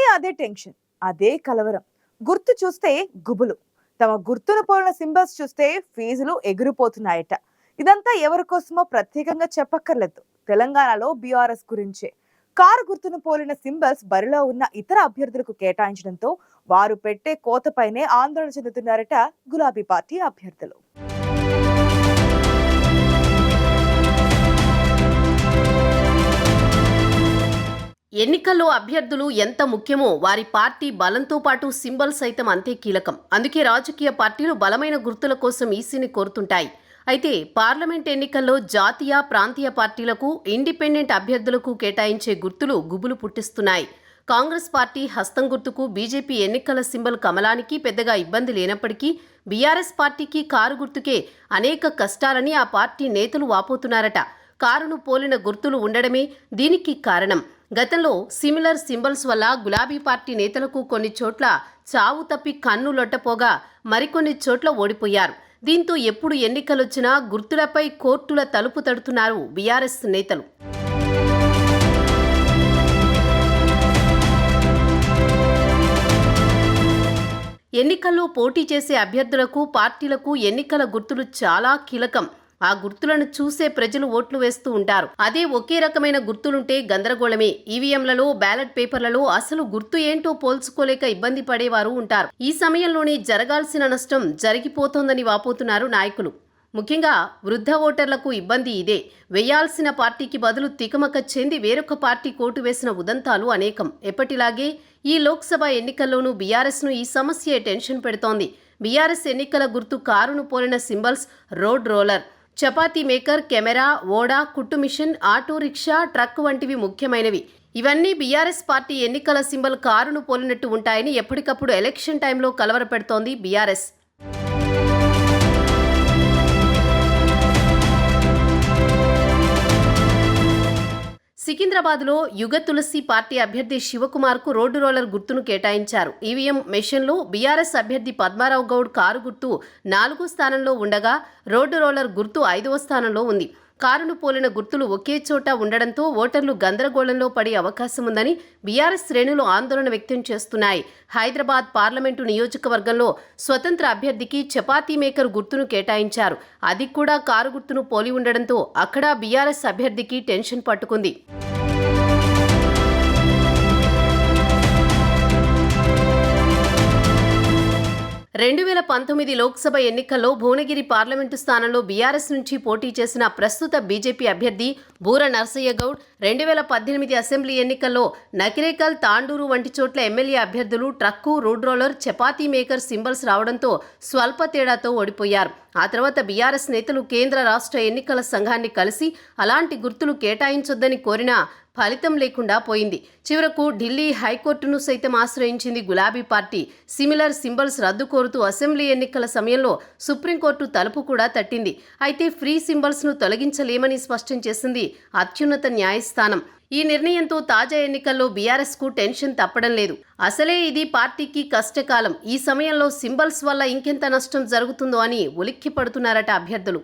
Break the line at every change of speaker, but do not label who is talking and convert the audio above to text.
మళ్ళీ అదే టెన్షన్ అదే కలవరం. గుర్తు చూస్తే గుబులు. తమ గుర్తును పోలిన సింబల్స్ చూస్తే ఫీజులు ఎగిరిపోతున్నాయట. ఇదంతా ఎవరి కోసమో ప్రత్యేకంగా చెప్పక్కర్లేదు. తెలంగాణలో బీఆర్ఎస్ గురించే. కారు గుర్తును పోలిన సింబల్స్ బరిలో ఉన్న ఇతర అభ్యర్థులకు కేటాయించడంతో వారు పెట్టే కోతపైనే ఆందోళన చెందుతున్నారట గులాబీ పార్టీ అభ్యర్థులు.
ఎన్నికల్లో అభ్యర్థులు ఎంత ముఖ్యమో వారి పార్టీ బలంతో పాటు సింబల్ సైతం అంతే కీలకం. అందుకే రాజకీయ పార్టీలు బలమైన గుర్తుల కోసం ఈసీని కోరుతుంటాయి. అయితే పార్లమెంట్ ఎన్నికల్లో జాతీయ ప్రాంతీయ పార్టీలకు ఇండిపెండెంట్ అభ్యర్థులకు కేటాయించే గుర్తులు గుబులు పుట్టిస్తున్నాయి. కాంగ్రెస్ పార్టీ హస్తం గుర్తుకు బీజేపీ ఎన్నికల సింబల్ కమలానికి పెద్దగా ఇబ్బంది లేనప్పటికీ బీఆర్ఎస్ పార్టీకి కారు గుర్తుకే అనేక కష్టాలని ఆ పార్టీ నేతలు వాపోతున్నారట. కారును పోలిన గుర్తులు ఉండడమే దీనికి కారణం. గతంలో సిమిలర్ సింబల్స్ వల్ల గులాబీ పార్టీ నేతలకు కొన్ని చోట్ల చావు తప్పి కన్ను లొట్టపోగా మరికొన్ని చోట్ల ఓడిపోయారు. దీంతో ఎప్పుడు ఎన్నికలొచ్చినా గుర్తులపై కోర్టుల తలుపు తడుతున్నారు బీఆర్ఎస్ నేతలు. ఎన్నికల్లో పోటీ చేసే అభ్యర్థులకు పార్టీలకు ఎన్నికల గుర్తులు చాలా కీలకం. ఆ గుర్తులను చూసే ప్రజలు ఓట్లు వేస్తూ ఉంటారు. అదే ఒకే రకమైన గుర్తులుంటే గందరగోళమే. ఈవీఎంలలో బ్యాలెట్ పేపర్లలో అసలు గుర్తు ఏంటో పోల్చుకోలేక ఇబ్బంది పడేవారు ఉంటారు. ఈ సమయంలోనే జరగాల్సిన నష్టం జరిగిపోతోందని వాపోతున్నారు నాయకులు. ముఖ్యంగా వృద్ధ ఓటర్లకు ఇబ్బంది ఇదే. వేయాల్సిన పార్టీకి బదులు తికమక చెంది వేరొక పార్టీ కోటు వేసిన ఉదంతాలు అనేకం. ఎప్పటిలాగే ఈ లోక్సభ ఎన్నికల్లోనూ బీఆర్ఎస్ను ఈ సమస్య టెన్షన్ పెడుతోంది. బీఆర్ఎస్ ఎన్నికల గుర్తు కారును పోలిన symbols road roller. Chapati maker camera ఓడా కుట్టు మిషన్ ఆటో రిక్షా ట్రక్ వంటివి ముఖ్యమైనవి. ఇవన్నీ బీఆర్ఎస్ పార్టీ ఎన్నికల సింబల్ కారును పోలినట్టు ఉంటాయని ఎప్పటికప్పుడు ఎలక్షన్ టైంలో కలవరపెడుతోంది బీఆర్ఎస్. సికింద్రాబాద్లో యుగ తులసి పార్టీ అభ్యర్థి శివకుమార్కు రోడ్డు రోలర్ గుర్తును కేటాయించారు. ఈవీఎం మెషిన్లో బీఆర్ఎస్ అభ్యర్థి పద్మారావు గౌడ్ కారు గుర్తు నాలుగో స్థానంలో ఉండగా రోడ్డు రోలర్ గుర్తు ఐదవ స్థానంలో ఉంది. కారును పోలిన గుర్తులు ఒకే చోట ఉండడంతో ఓటర్లు గందరగోళంలో పడే అవకాశం ఉందని బీఆర్ఎస్ శ్రేణులు ఆందోళన వ్యక్తం చేస్తున్నాయి. హైదరాబాద్ పార్లమెంటు నియోజకవర్గంలో స్వతంత్ర అభ్యర్థికి చపాతీ మేకర్ గుర్తును కేటాయించారు. అది కూడా కారు గుర్తును పోలి ఉండడంతో అక్కడ బీఆర్ఎస్ అభ్యర్థికి టెన్షన్ పట్టుకుంది. రెండు వేల పంతొమ్మిది లోక్సభ ఎన్నికల్లో భువనగిరి పార్లమెంటు స్థానంలో బీఆర్ఎస్ నుంచి పోటీ చేసిన ప్రస్తుత బీజేపీ అభ్యర్థి బూర నర్సయ్య గౌడ్ రెండు వేల పద్దెనిమిది అసెంబ్లీ ఎన్నికల్లో నకిరేకల్ తాండూరు వంటి చోట్ల ఎమ్మెల్యే అభ్యర్థులు truck road roller chapati maker symbols రావడంతో స్వల్ప తేడాతో ఓడిపోయారు. ఆ తర్వాత బీఆర్ఎస్ నేతలు కేంద్ర రాష్ట్ర ఎన్నికల సంఘాన్ని కలిసి అలాంటి గుర్తులు కేటాయించొద్దని కోరినా ఫలితం లేకుండా పోయింది. చివరకు ఢిల్లీ హైకోర్టును సైతం ఆశ్రయించింది గులాబీ పార్టీ. సిమిలర్ సింబల్స్ రద్దు కోరుతూ అసెంబ్లీ ఎన్నికల సమయంలో సుప్రీంకోర్టు తలుపు కూడా తట్టింది. అయితే ఫ్రీ సింబల్స్ను తొలగించలేమని స్పష్టం చేసింది అత్యున్నత న్యాయస్థానం. ఈ నిర్ణయంతో తాజా ఎన్నికల్లో బీఆర్ఎస్కు టెన్షన్ తప్పడం లేదు. అసలే ఇది పార్టీకి కష్టకాలం. ఈ సమయంలో సింబల్స్ వల్ల ఇంకెంత నష్టం జరుగుతుందో అని ఉలిక్కి పడుతున్నారట అభ్యర్థులు.